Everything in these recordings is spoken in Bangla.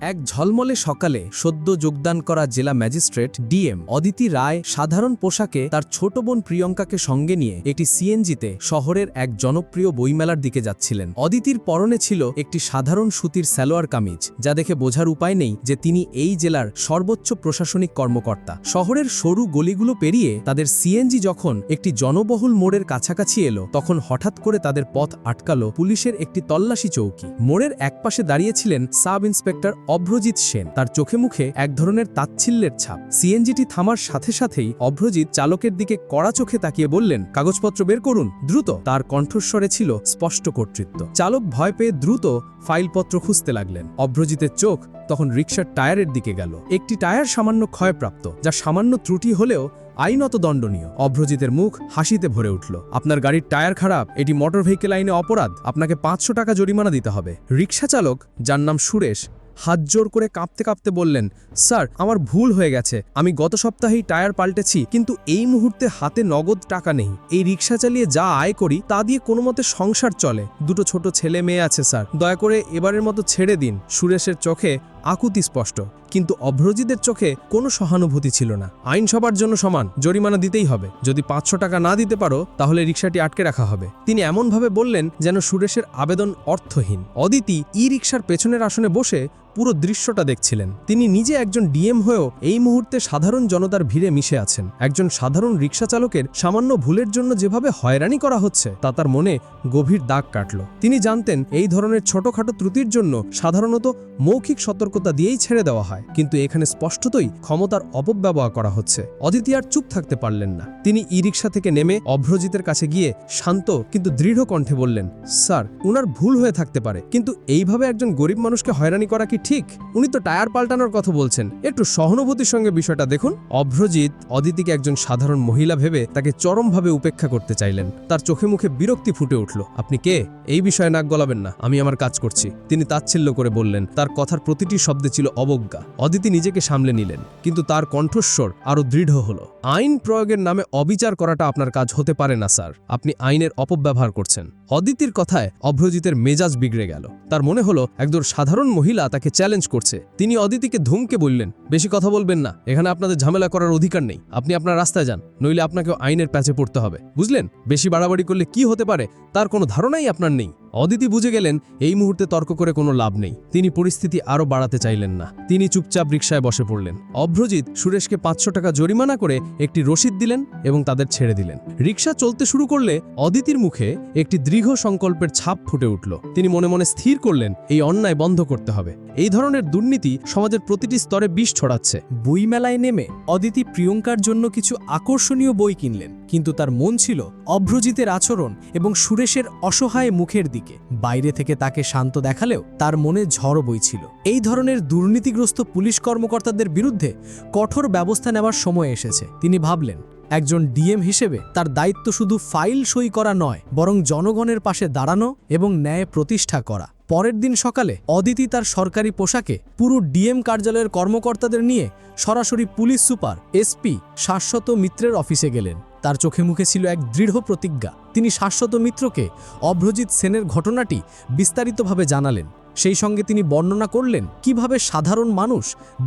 এক ঝলমলে সকালে সদ্য যোগদান করা জেলা ম্যাজিস্ট্রেট ডিএম অদিতি রায় সাধারণ পোশাকে তার ছোট বোন প্রিয়ঙ্কাকে সঙ্গে নিয়ে একটি সিএনজিতে শহরের এক জনপ্রিয় বইমেলার দিকে যাচ্ছিলেন। অদিতির পরনে ছিল একটি সাধারণ সুতির স্যালোয়ার কামিজ, যা দেখে বোঝার উপায় নেই যে তিনি এই জেলার সর্বোচ্চ প্রশাসনিক কর্মকর্তা। শহরের সরু গলিগুলো পেরিয়ে তাদের সিএনজি যখন একটি জনবহুল মোড়ের কাছাকাছি এলো, তখন হঠাৎ করে তাদের পথ আটকালো পুলিশের একটি তল্লাশি চৌকি। মোড়ের একপাশে দাঁড়িয়েছিলেন সাব ইন্সপেক্টর অভ্রজিৎ সেন। তার চোখে মুখে এক ধরনের তাচ্ছিল্যের ছাপ। সিএনজিটি থামার সাথে সাথেই অভ্রজিৎ চালকের দিকে কড়া চোখে তাকিয়ে বললেন, কাগজপত্র বের করুন। দ্রুত তার কণ্ঠস্বরে ছিল স্পষ্ট কর্তৃত্ব। চালক ভয় পেয়ে দ্রুত ফাইলপত্র খুঁজতে লাগলেন। অভ্রজিতের চোখ তখন রিকশার টায়ারের দিকে গেল। একটি টায়ার সামান্য ক্ষয়প্রাপ্ত, যা সামান্য ত্রুটি হলেও আইনত দণ্ডনীয়। অভ্রজিতের মুখ হাসিতে ভরে উঠল। আপনার গাড়ির টায়ার খারাপ, এটি মোটর ভেহিকেল আইনে অপরাধ। আপনাকে পাঁচশো টাকা জরিমানা দিতে হবে। রিকশা চালক যার নাম সুরেশ হাত জোর করে কাঁপতে কাঁপতে বললেন, স্যার, আমার ভুল হয়ে গেছে। আমি গত সপ্তাহেই টায়ার পাল্টেছি, কিন্তু এই মুহূর্তে হাতে নগদ টাকা নেই। এই রিক্সা চালিয়ে যা আয় করি, তা দিয়ে কোনো মতে সংসার চলে। দুটো ছোট ছেলে মেয়ে আছে, স্যার। দয়া করে এবারের মতো ছেড়ে দিন। সুরেশের চোখে আকুতি স্পষ্ট, কিন্তু অভ্রজিতের চোখে কোনো সহানুভূতি ছিল না। আইন সবার জন্য সমান, জরিমানা দিতেই হবে। যদি পাঁচশো টাকা না দিতে পারো, তাহলে রিক্সাটি আটকে রাখা হবে। তিনি এমনভাবে বললেন যেন সুরেশের আবেদন অর্থহীন। অদিতি ই রিক্সার পেছনের আসনে বসে পুরো দৃশ্যটা দেখছিলেন। তিনি নিজে একজন ডিএম হয়েও এই মুহূর্তে সাধারণ জনতার ভিড়ে মিশে আছেন। একজন সাধারণ রিক্সা চালকের সামান্য ভুলের জন্য যেভাবে হয়রানি করা হচ্ছে, তা তার মনে গভীর দাগ কাটল। তিনি জানতেন এই ধরনের ছোটখাটো ত্রুটির জন্য সাধারণত মৌখিক সতর্কতা দিয়েই ছেড়ে দেওয়া হয়। কিন্তু এখানে স্পষ্টতই ক্ষমতার অপব্যবহার করা হচ্ছে। অদিতি আর চুপ থাকতে পারলেন না। তিনি ই রিক্সা থেকে নেমে অভ্রজিতের কাছে গিয়ে শান্ত কিন্তু দৃঢ় কণ্ঠে বললেন, স্যার, উনার ভুল হয়ে থাকতে পারে। কিন্তু এইভাবে একজন গরিব মানুষকে হয়রানি করা কি ঠিক? উনি তো টায়ার পাল্টানোর কথা বলছেন। একটু সহানুভূতির সঙ্গে বিষয়টা দেখুন। অভ্রজিৎ অদিতিকে একজন সাধারণ মহিলা ভেবে তাকে চরমভাবে উপেক্ষা করতে চাইলেন। তার চোখে মুখে বিরক্তি ফুটে উঠল। আপনি কে? এই বিষয়ে নাক গলাবেন না। আমি আমার কাজ করছি। তিনি তাচ্ছিল্য করে বললেন, তার কথার প্রতিটি শব্দে ছিল অবজ্ঞা। অদিতি নিজেকে সামলে নিলেন, কিন্তু তার কণ্ঠস্বর আরও দৃঢ় হল। আইন প্রয়োগের নামে অবিচার করাটা আপনার কাজ হতে পারে না, স্যার। আপনি আইনের অপব্যবহার করছেন। অদিতির কথায় অভ্রজিতের মেজাজ বিগড়ে গেল। তার মনে হলো একজন সাধারণ মহিলা তাকে চ্যালেঞ্জ করছে। তিনি অদিতিকে ধুমকে বললেন, বেশি কথা বলবেন না। এখানে আপনাদের ঝামেলা করার অধিকার নেই। আপনি আপনার রাস্তায় যান, নইলে আপনাকেও আইনের প্যাচে পড়তে হবে। বুঝলেন? বেশি বাড়াবাড়ি করলে কি হতে পারে? তার কোনো ধারণাই আপনার নেই। অদিতি বুঝে গেলেন, এই মুহূর্তে তর্ক করে কোনো লাভ নেই। তিনি পরিস্থিতি আরও বাড়াতে চাইলেন না। তিনি চুপচাপ রিক্সায় বসে পড়লেন। অভ্রজিৎ সুরেশকে পাঁচশো টাকা জরিমানা করে একটি রসিদ দিলেন এবং তাদের ছেড়ে দিলেন। রিক্সা চলতে শুরু করলে অদিতির মুখে একটি দৃঢ় সংকল্পের ছাপ ফুটে উঠল। তিনি মনে মনে স্থির করলেন, এই অন্যায় বন্ধ করতে হবে। এই ধরনের দুর্নীতি সমাজের প্রতিটি স্তরে বিষ ছড়াচ্ছে। বইমেলায় নেমে অদিতি প্রিয়ঙ্কার জন্য কিছু আকর্ষণীয় বই কিনলেন। কিন্তু তার মন ছিল অভ্রজিতের আচরণ এবং সুরেশের অসহায় মুখের দিকে। বাইরে থেকে তাকে শান্ত দেখালেও তার মনে ঝড় বইছিল। এই ধরনের দুর্নীতিগ্রস্ত পুলিশ কর্মকর্তাদের বিরুদ্ধে কঠোর ব্যবস্থা নেওয়ার সময় এসেছে। তিনি ভাবলেন, একজন ডিএম হিসেবে তার দায়িত্ব শুধু ফাইল সই করা নয়, বরং জনগণের পাশে দাঁড়ানো এবং ন্যায় প্রতিষ্ঠা করা। পরের দিন সকালে অদিতি তার সরকারি পোশাকে পুরো ডিএম কার্যালয়ের কর্মকর্তাদের নিয়ে সরাসরি পুলিশ সুপার এসপি শাশ্বত মিত্রের অফিসে গেলেন। তার চোখে মুখে ছিল এক দৃঢ় প্রতিজ্ঞা। তিনি শাশ্বত মিত্রকে অভ্রজিৎ সেনের ঘটনাটি বিস্তারিতভাবে জানালেন। সেই সঙ্গে তিনি বর্ণনা করলেন, কীভাবে সাধারণ মানুষ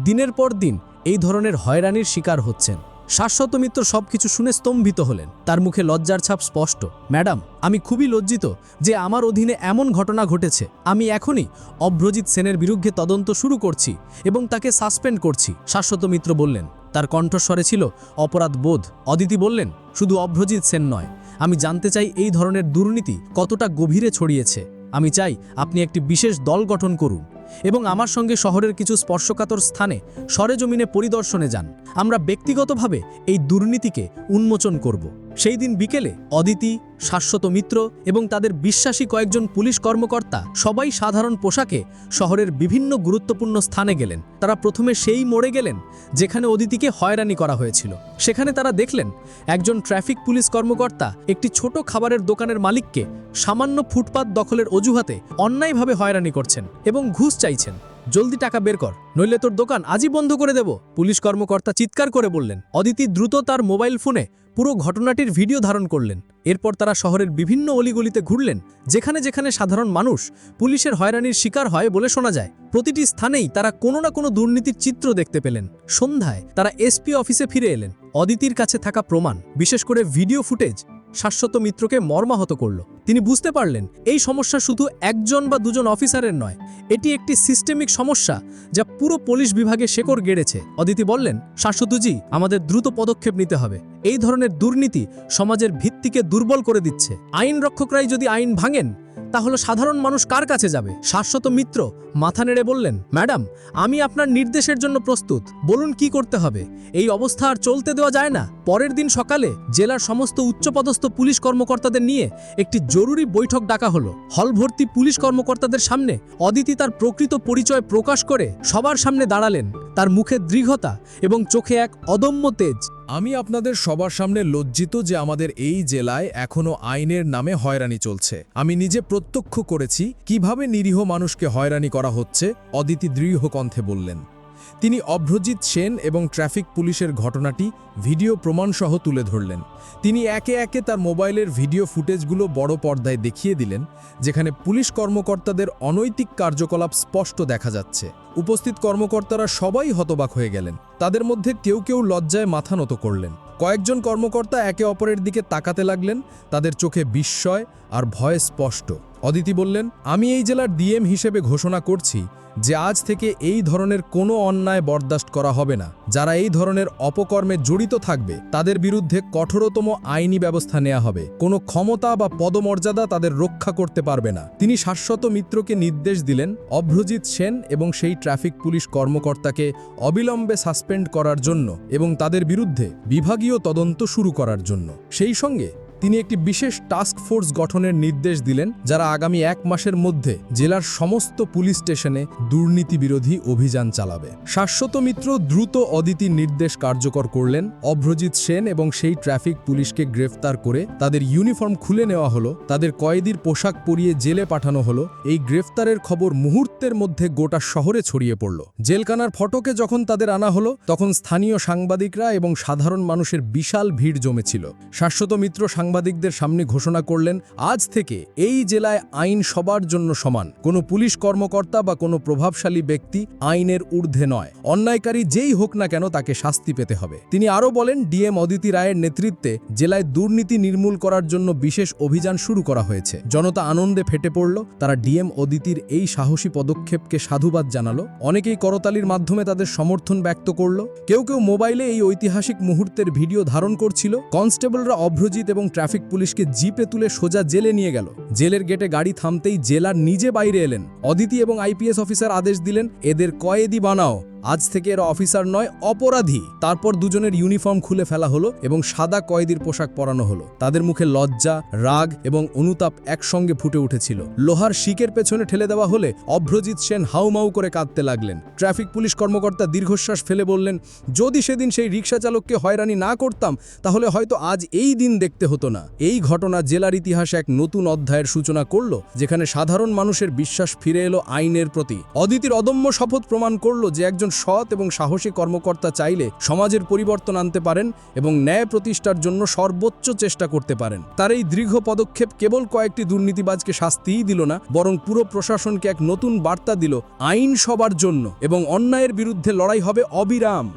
দিনের পর দিন এই ধরনের হয়রানির শিকার হচ্ছেন। শাশ্বত মিত্র সবকিছু শুনে স্তম্ভিত হলেন। তার মুখে লজ্জার ছাপ স্পষ্ট। ম্যাডাম, আমি খুবই লজ্জিত যে আমার অধীনে এমন ঘটনা ঘটেছে। আমি এখনই অভ্রজিৎ সেনের বিরুদ্ধে তদন্ত শুরু করছি এবং তাকে সাসপেন্ড করছি, শাশ্বত মিত্র বললেন। তার কণ্ঠস্বরে ছিল অপরাধ বোধ। অদিতি বললেন, শুধু অভ্রজিৎ সেন নয়, আমি জানতে চাই এই ধরনের দুর্নীতি কতটা গভীরে ছড়িয়েছে। আমি চাই আপনি একটি বিশেষ দল গঠন করুন এবং আমার সঙ্গে শহরের কিছু স্পর্শকাতর স্থানে সরেজমিনে পরিদর্শনে যান। আমরা ব্যক্তিগতভাবে এই দুর্নীতিকে উন্মোচন করব। সেই দিন বিকেলে অদিতি, শাশ্বত মিত্র এবং তাদের বিশ্বাসী কয়েকজন পুলিশ কর্মকর্তা সবাই সাধারণ পোশাকে শহরের বিভিন্ন গুরুত্বপূর্ণ স্থানে গেলেন। তারা প্রথমে সেই মোড়ে গেলেন যেখানে অদিতিকে হয়রানি করা হয়েছিল। সেখানে তারা দেখলেন একজন ট্রাফিক পুলিশ কর্মকর্তা একটি ছোট খাবারের দোকানের মালিককে সামান্য ফুটপাত দখলের অজুহাতে অন্যায়ভাবে হয়রানি করছেন এবং ঘুষ চাইছেন। জলদি টাকা বের কর, নইলে তোর দোকান আজই বন্ধ করে দেব। পুলিশ কর্মকর্তা চিৎকার করে বললেন, অদিতি দ্রুত তার মোবাইল ফোনে পুরো ঘটনাটির ভিডিও ধারণ করলেন। এরপর তারা শহরের বিভিন্ন অলিগলিতে ঘুরলেন, যেখানে যেখানে সাধারণ মানুষ পুলিশের হয়রানির শিকার হয় বলে শোনা যায়। প্রতিটি স্থানেই তারা কোনো না কোনো দুর্নীতির চিত্র দেখতে পেলেন। সন্ধ্যায় তারা এসপি অফিসে ফিরে এলেন। অদিতির কাছে থাকা প্রমাণ, বিশেষ করে ভিডিও ফুটেজ শাশ্বত মিত্রকে মর্মাহত করল। তিনি বুঝতে পারলেন, এই সমস্যা শুধু একজন বা দুজন অফিসারের নয়, এটি একটি সিস্টেমিক সমস্যা যা পুরো পুলিশ বিভাগে শেকড় গেড়েছে। অদিতি বললেন, শাশ্বতজি, আমাদের দ্রুত পদক্ষেপ নিতে হবে। এই ধরনের দুর্নীতি সমাজের ভিত্তিকে দুর্বল করে দিচ্ছে। আইন রক্ষকরাই যদি আইন ভাঙেন তাহলে সাধারণ মানুষ কার কাছে যাবে? শাশ্বত মিত্র, মাথা নেড়ে বললেন, ম্যাডাম, আমি আপনার নির্দেশের জন্য প্রস্তুত। বলুন কি করতে হবে? এই অবস্থা আর চলতে দেওয়া যায় না। পরের দিন সকালে জেলার সমস্ত উচ্চপদস্থ পুলিশ কর্মকর্তাদের নিয়ে একটি জরুরি বৈঠক ডাকা হলো। হল ভর্তি পুলিশ কর্মকর্তাদের সামনে অদিতি তার প্রকৃত পরিচয় প্রকাশ করে সবার সামনে দাঁড়ালেন। তার মুখে দৃঢ়তা এবং চোখে এক অদম্য তেজ। আমি আপনাদের সবার সামনে লজ্জিত যে আমাদের এই জেলায় এখনও আইনের নামে হয়রানি চলছে। আমি নিজে প্রত্যক্ষ করেছি কীভাবে নিরীহ মানুষকে হয়রানি করা হচ্ছে, অদিতি দৃঢ় কণ্ঠে বললেন। তিনি অভ্রজিৎ সেন এবং ট্রাফিক পুলিশের ঘটনাটি ভিডিও প্রমাণসহ তুলে ধরলেন। তিনি একে একে তার মোবাইলের ভিডিও ফুটেজগুলো বড় পর্দায় দেখিয়ে দিলেন, যেখানে পুলিশ কর্মকর্তাদের অনৈতিক কার্যকলাপ স্পষ্ট দেখা যাচ্ছে। উপস্থিত কর্মকর্তারা সবাই হতবাক হয়ে গেলেন। তাদের মধ্যে কেউ কেউ লজ্জায় মাথা নত করলেন। কয়েকজন কর্মকর্তা একে অপরের দিকে তাকাতে লাগলেন, তাদের চোখে বিস্ময় আর ভয় স্পষ্ট। অদিতি বললেন, আমি এই জেলার ডিএম হিসেবে ঘোষণা করছি যে আজ থেকে এই ধরনের কোনো অন্যায় বরদাস্ত করা হবে না। যারা এই ধরনের অপকর্মে জড়িত থাকবে, তাদের বিরুদ্ধে কঠোরতম আইনি ব্যবস্থা নেওয়া হবে। কোনো ক্ষমতা বা পদমর্যাদা তাদের রক্ষা করতে পারবে না। তিনি শাশ্বত মিত্রকে নির্দেশ দিলেন, অভ্রজিৎ সেন এবং সেই ট্রাফিক পুলিশ কর্মকর্তাকে অবিলম্বে সাসপেন্ড করার জন্য এবং তাদের বিরুদ্ধে বিভাগীয় তদন্ত শুরু করার জন্য। সেই সঙ্গে তিনি একটি বিশেষ টাস্ক ফোর্স গঠনের নির্দেশ দিলেন, যারা আগামী এক মাসের মধ্যে জেলার সমস্ত পুলিশ স্টেশনে দুর্নীতি বিরোধী অভিযান চালাবে। শাশ্বত মিত্র দ্রুত অদিতির নির্দেশ কার্যকর করলেন। অভ্রজিৎ সেন এবং সেই ট্রাফিক পুলিশকে গ্রেফতার করে তাদের ইউনিফর্ম খুলে নেওয়া হলো, তাদের কয়েদির পোশাক পরিয়ে জেলে পাঠানো হলো। এই গ্রেফতারের খবর মুহূর্তের মধ্যে গোটা শহরে ছড়িয়ে পড়ল। জেলখানার ফটকে যখন তাদের আনা হলো, তখন স্থানীয় সাংবাদিকরা এবং সাধারণ মানুষের বিশাল ভিড় জমেছিল। শাশ্বত মিত্র সাংবাদিকদের সামনে ঘোষণা করলেন, আজ থেকে এই জেলায় আইন সবার জন্য সমান। কোনো পুলিশ কর্মকর্তা বা কোনো প্রভাবশালী ব্যক্তি আইনের ঊর্ধ্বে নয়। অন্যায়কারী যেই হোক না কেন তাকে শাস্তি পেতে হবে। তিনি আরও বলেন ডিএম অদিতি রায়ের নেতৃত্বে জেলায় দুর্নীতি নির্মূল করার জন্য বিশেষ অভিযান শুরু করা হয়েছে। জনতা আনন্দে ফেটে পড়ল, তারা ডিএম অদিতির এই সাহসী পদক্ষেপকে সাধুবাদ জানালো। অনেকেই করতালির মাধ্যমে তাদের সমর্থন ব্যক্ত করল। কেউ কেউ মোবাইলে এই ঐতিহাসিক মুহূর্তের ভিডিও ধারণ করছিল। কনস্টেবলরা অভ্রজিৎ এবং ট্রাফিক পুলিশকে জিপে তুলে সোজা জেলে নিয়ে গেল। জেলের গেটে গাড়ি থামতেই জেলার নিজে বাইরে এলেন। অদিতি এবং আইপিএস অফিসার আদেশ দিলেন, এদের কয়েদি বানাও। আজ থেকে এরা অফিসার নয়, অপরাধী। তারপর দুজনের ইউনিফর্ম খুলে ফেলা হলো এবং সাদা কয়েদির পোশাক পরানো হলো। তাদের মুখে লজ্জা, রাগ এবং অনুতাপ একসঙ্গে ফুটে উঠেছিল। লোহার শিকের পেছনে ঠেলে দেওয়া হলে অভ্রজিৎ সেন হাউমাউ করে কাঁদতে লাগলেন। ট্রাফিক পুলিশ কর্মকর্তা দীর্ঘশ্বাস ফেলে বললেন, যদি সেদিন সেই রিক্সা চালককে হয়রানি না করতাম, তাহলে হয়তো আজ এই দিন দেখতে হতো না। এই ঘটনা জেলার ইতিহাসে এক নতুন অধ্যায়ের সূচনা করল, যেখানে সাধারণ মানুষের বিশ্বাস ফিরে এলো আইনের প্রতি। অদিতির অদম্য শপথ প্রমাণ করল যে একজন সৎ এবং সাহসী কর্মকর্তা চাইলে সমাজের পরিবর্তন আনতে পারেন এবং ন্যায় প্রতিষ্ঠার জন্য সর্বোচ্চ চেষ্টা করতে পারেন। তার এই দীর্ঘ পদক্ষেপ কেবল কয়েকটি দুর্নীতিবাজকে শাস্তিই দিল না, বরং পুরো প্রশাসনকে এক নতুন বার্তা দিল আইন সবার জন্য এবং অন্যায়ের বিরুদ্ধে লড়াই হবে অবিরাম।